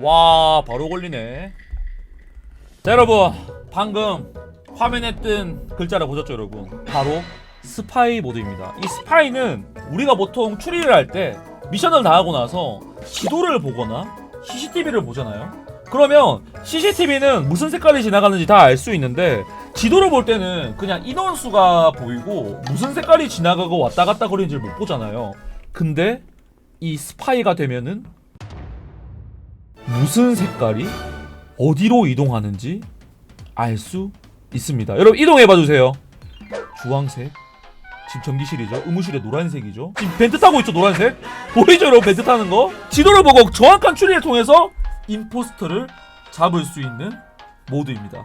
와 바로 걸리네. 자 여러분 방금 화면에 뜬 글자를 보셨죠 여러분? 바로 스파이 모드입니다. 이 스파이는 우리가 보통 추리를 할 때 미션을 다 하고 나서 지도를 보거나 CCTV를 보잖아요? 그러면 CCTV는 무슨 색깔이 지나가는지 다 알 수 있는데 지도를 볼 때는 그냥 인원수가 보이고 무슨 색깔이 지나가고 왔다 갔다 거리는지를 못 보잖아요. 근데 이 스파이가 되면은 무슨 색깔이 어디로 이동하는지 알 수 있습니다. 여러분 이동해 봐 주세요. 주황색. 지금 전기실이죠. 의무실에 노란색이죠. 지금 벤트 타고 있죠, 노란색. 보이죠, 여러분 벤트 타는 거? 지도를 보고 정확한 추리를 통해서 임포스터를 잡을 수 있는 모드입니다.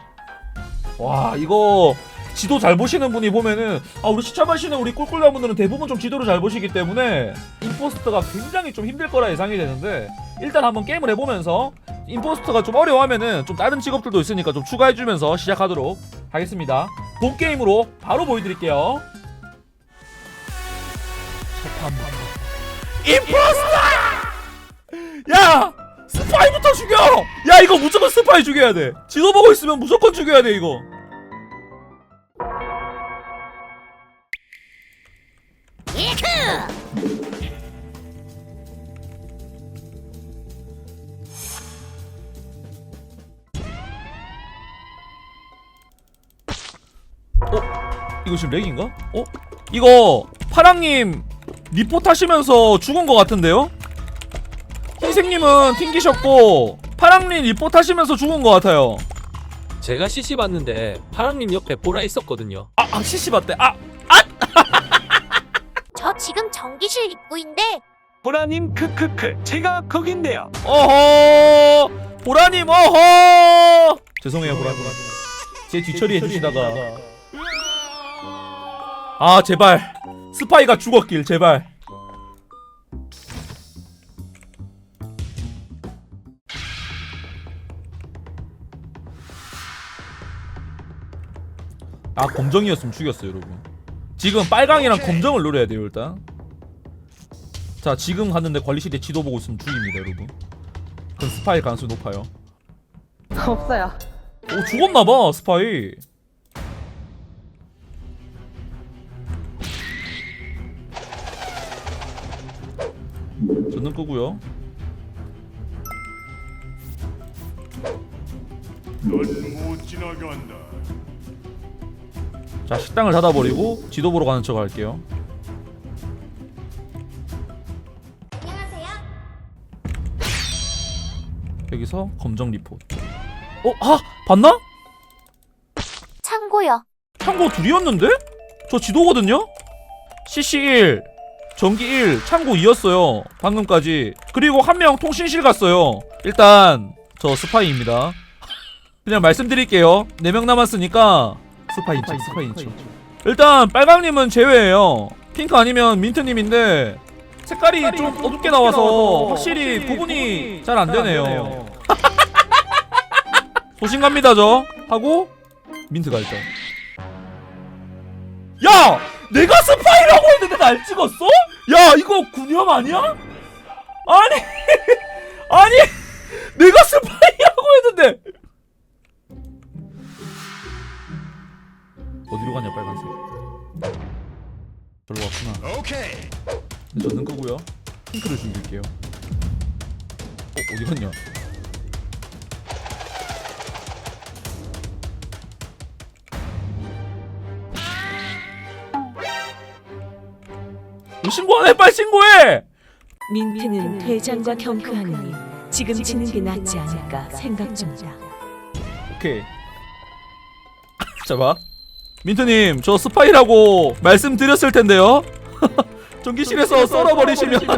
와, 이거 지도 잘 보시는 분이 보면은 아 우리 시청하시는 우리 꿀꿀남 분들은 대부분 좀 지도를 잘 보시기 때문에 임포스터가 굉장히 좀 힘들 거라 예상이 되는데 일단 한번 게임을 해보면서 임포스터가 좀 어려워하면은 좀 다른 직업들도 있으니까 좀 추가해주면서 시작하도록 하겠습니다. 본 게임으로 바로 보여드릴게요. 임포스터! 야! 스파이부터 죽여! 야 이거 무조건 스파이 죽여야 돼. 지도 보고 있으면 무조건 죽여야 돼 이거. 이거 지금 렉인가? 어? 이거 파랑님 리포트 하시면서 죽은 것 같은데요? 흰색님은 튕기셨고 파랑님 리포트 하시면서 죽은 것 같아요 제가 CC 봤는데 파랑님 옆에 보라 있었거든요. 아, 아 CC 맞대 아! 저 지금 전기실 입구인데 보라님 크크크 제가 거긴데요 어허 보라님 어허 죄송해요 보라님 제 뒤처리 해주시다가 아 제발. 스파이가 죽었길 제발. 아 검정이었으면 죽였어요 여러분. 지금 빨강이랑 검정을 노려야 돼요 일단. 자 지금 갔는데 관리실에 지도 보고 있으면 죽입니다 여러분. 그럼 스파이 가능성이 높아요. 없어요. 오 죽었나봐 스파이 전등 끄고요 넌못 지나간다. 자 식당을 닫아버리고 지도 보러 가는 척 할게요 안녕하세요. 여기서 검정 리포트 어? 아! 봤나? 참고요. 창고 둘이었는데? 저 지도거든요? CC1 전기 1 창고 2였어요. 방금까지. 그리고 한 명 통신실 갔어요. 일단 저 스파이입니다. 그냥 말씀드릴게요. 4명 남았으니까 스파이 인척 스파이 인척 일단 빨강님은 제외예요. 핑크 아니면 민트님인데 색깔이 좀 어둡게 나와서 확실히 구분이 잘 안 되네요. 소신갑니다 저 하고 민트가 일단. 야! 내가 스파이라고 했는데 날 찍었어? 야 이거 군염 아니야? 아니 아니 내가 스파이라고 했는데 어디로 가냐 빨간색 별로 왔구나 오케이. 저는 끄고요 핑크를 죽일게요 어 어디 갔냐 신고 안 해? 빨리 신고해! 민트는 대장과 경크하느니 지금 지는 게 낫지 않을까 생각 중이다. 오케이. 잡아. 민트님, 저 스파이라고 말씀드렸을 텐데요. 전기실에서 썰어버리시면.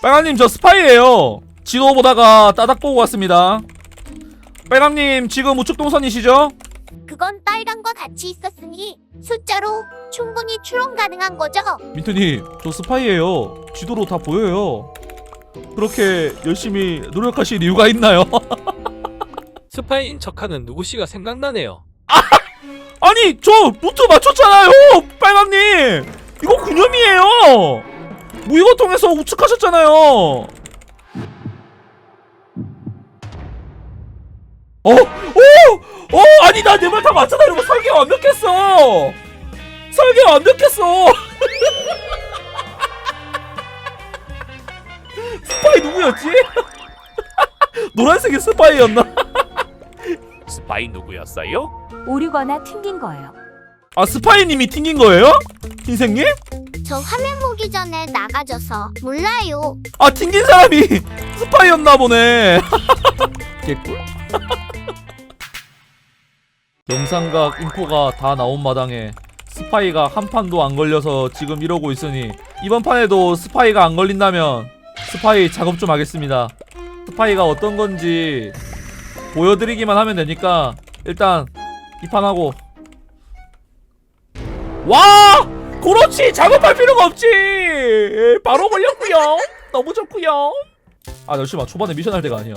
빨강님, 저 스파이예요. 지도 보다가 따닥 보고 왔습니다. 빨강님, 지금 우측 동선이시죠? 그건 빨간과 같이 있었으니 숫자로 충분히 추론 가능한 거죠. 민트님, 저 스파이예요. 지도로 다 보여요. 그렇게 열심히 노력하실 이유가 있나요? 스파이인 척하는 누구 씨가 생각나네요. 아니 저 루트 맞췄잖아요 빨강님 이거 군염이에요 무이거통에서 우측하셨잖아요. 어, 오, 오, 아니 나 내 말 다 맞잖아. 이러면 설계 완벽했어. 설계 완벽했어. 스파이 누구였지? 노란색이 스파이였나? 스파이 누구였어요? 오류거나 튕긴 거예요. 아 스파이님이 튕긴 거예요? 흰색님? 저 화면 보기 전에 나가져서 몰라요. 아 튕긴 사람이 스파이였나 보네. 개꿀. 영상각 인포가 다 나온 마당에 스파이가 한 판도 안 걸려서 지금 이러고 있으니 이번 판에도 스파이가 안 걸린다면 스파이 작업 좀 하겠습니다. 스파이가 어떤 건지 보여드리기만 하면 되니까 일단 이 판 하고. 와! 그렇지! 작업할 필요가 없지! 바로 걸렸구요. 너무 좋구요. 아 잠시만. 초반에 미션 할 때가 아니야.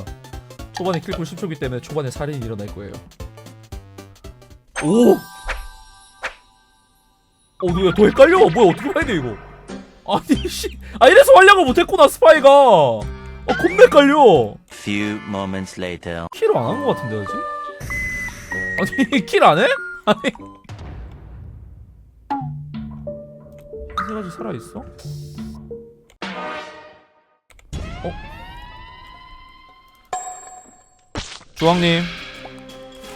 초반에 킬쿨 10초기 때문에 초반에 살인이 일어날 거예요 오! 어 누야 더 헷갈려 뭐야 어떻게 봐야 돼 이거 아니 씨 아 이래서 활약을 못했구나 스파이가 아 겁나 헷갈려 Few moments later. 킬을 안 한 것 같은데 아직? 아니 킬 안 해? 아니 세 가지 살아 있어? 어? 주황님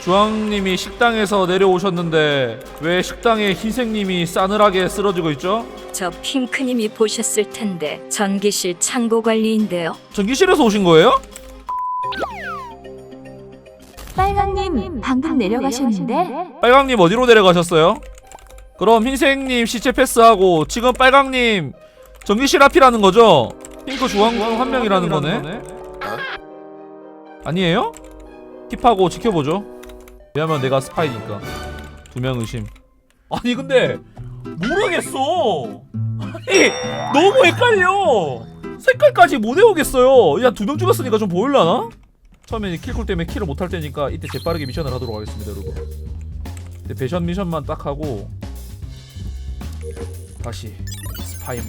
주황님이 식당에서 내려오셨는데 왜 식당에 흰색님이 싸늘하게 쓰러지고 있죠? 저 핑크님이 보셨을 텐데 전기실 창고 관리인데요. 전기실에서 오신 거예요? 빨강님 방금 내려가셨는데 빨강님 어디로 내려가셨어요? 그럼 흰색님 시체 패스하고 지금 빨강님 전기실 앞이라는 거죠? 핑크 주황 중한 명이라는 거네? 아니에요? 킵하고 지켜보죠 왜냐면 내가 스파이니까. 두 명 의심. 아니 근데 모르겠어. 아니 너무 헷갈려. 색깔까지 못 외우겠어요. 야 두 명 죽었으니까 좀 보일라나? 처음에 킬콜 때문에 킬을 못할 때니까 이때 재빠르게 미션을 하도록 하겠습니다 여러분. 배션 미션만 딱 하고 다시 스파이 모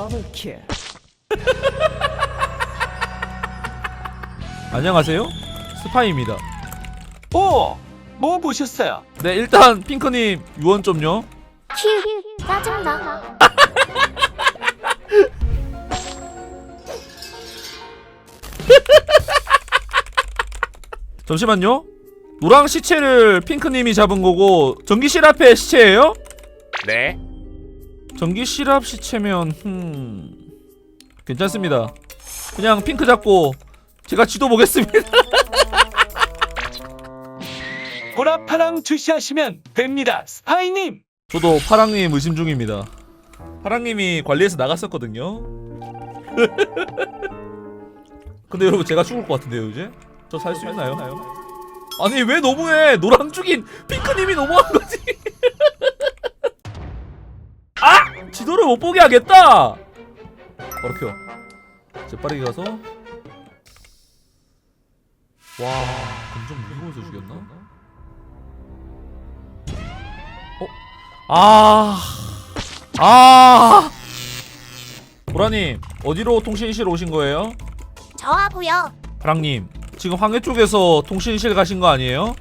더블킬. 안녕하세요 스파이입니다 오, 뭐 보셨어요? 네 일단 핑크님 유언 좀요 킬 짜증나. 잠시만요 노랑 시체를 핑크님이 잡은 거고 전기실 앞에 시체예요? 네. 전기실 앞 시체면 흠 괜찮습니다 그냥 핑크 잡고 제가 지도 보겠습니다 보라파랑 주시하시면 됩니다. 스파이님. 저도 파랑님 의심 중입니다. 파랑님이 관리해서 나갔었거든요. 근데 여러분 제가 죽을 것 같은데요 이제? 저 살 수 있나요? 아니 왜 너무해? 노랑 죽인 핑크님이 너무한 거지. 아! 지도를 못 보게 하겠다. 바로 켜. 이제 빠르게 가서. 와, 검정 무기고에서 죽였나? 아, 아, 보라님 어디로 통신실 오신 거예요? 저하고요. 파랑님 지금 황해 쪽에서 통신실 가신 거 아니에요?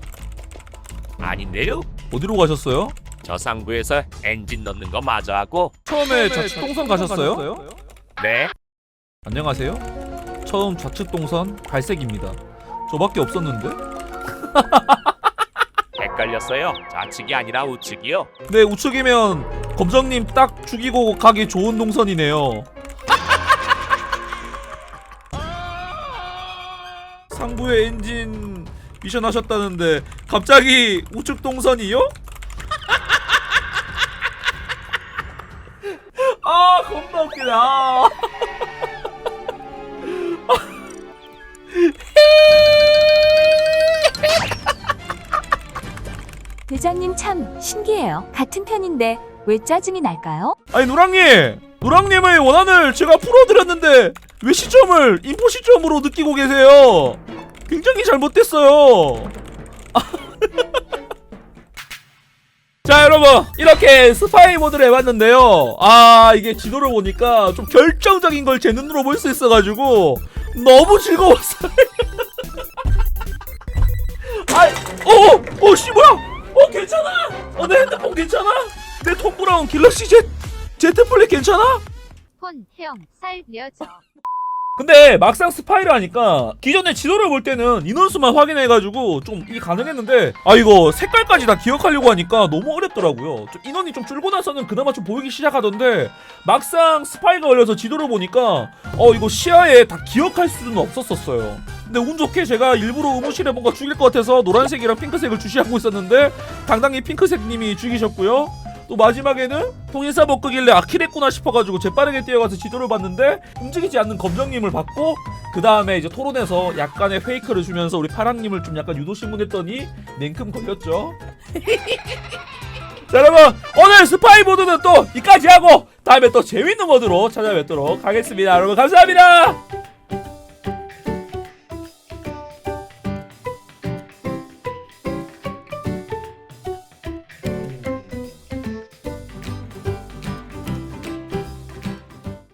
아닌데요? 어디로 가셨어요? 저 상부에서 엔진 넣는 거 마저 하고 처음에 좌측 동선 가셨어요? 네. 안녕하세요. 처음 좌측 동선 갈색입니다. 저밖에 없었는데? 헷갈렸어요. 좌측이 아니라 우측이요. 네 우측이면 검정님 딱 죽이고 가기 좋은 동선이네요. 상부의 엔진 미션 하셨다는데 갑자기 우측 동선이요? 아 겁나 웃기다. 아. 대장님 참 신기해요. 같은 편인데 왜 짜증이 날까요? 아니 노랑님 노랑님의 원한을 제가 풀어드렸는데 왜 시점을 인포 시점으로 느끼고 계세요 굉장히 잘못됐어요. 자 여러분 이렇게 스파이 모드를 해봤는데요. 아 이게 지도를 보니까 좀 결정적인 걸 제 눈으로 볼 수 있어가지고 너무 즐거웠어요. 아이 어어씨 뭐야? 어 괜찮아? 어 내 핸드폰 괜찮아? 내 톰브라운 갤럭시 Z Z 플립 괜찮아? 폰, 형, 살려줘. 근데 막상 스파이를 하니까 기존에 지도를 볼 때는 인원수만 확인해가지고 좀 이게 가능했는데 아 이거 색깔까지 다 기억하려고 하니까 너무 어렵더라고요. 좀 인원이 좀 줄고 나서는 그나마 좀 보이기 시작하던데 막상 스파이가 걸려서 지도를 보니까 어 이거 시야에 다 기억할 수는 없었었어요. 근데 운 좋게 제가 일부러 의무실에 뭔가 죽일 것 같아서 노란색이랑 핑크색을 주시하고 있었는데 당당히 핑크색님이 죽이셨고요 또 마지막에는 통일사 못 끄길래 아키랬구나 싶어가지고 재빠르게 뛰어가서 지도를 봤는데 움직이지 않는 검정님을 봤고 그 다음에 이제 토론에서 약간의 페이크를 주면서 우리 파랑님을 좀 약간 유도신문했더니 냉큼 걸렸죠. 자 여러분 오늘 스파이 모드는 또 이까지 하고 다음에 또 재밌는 모드로 찾아뵙도록 하겠습니다. 여러분 감사합니다.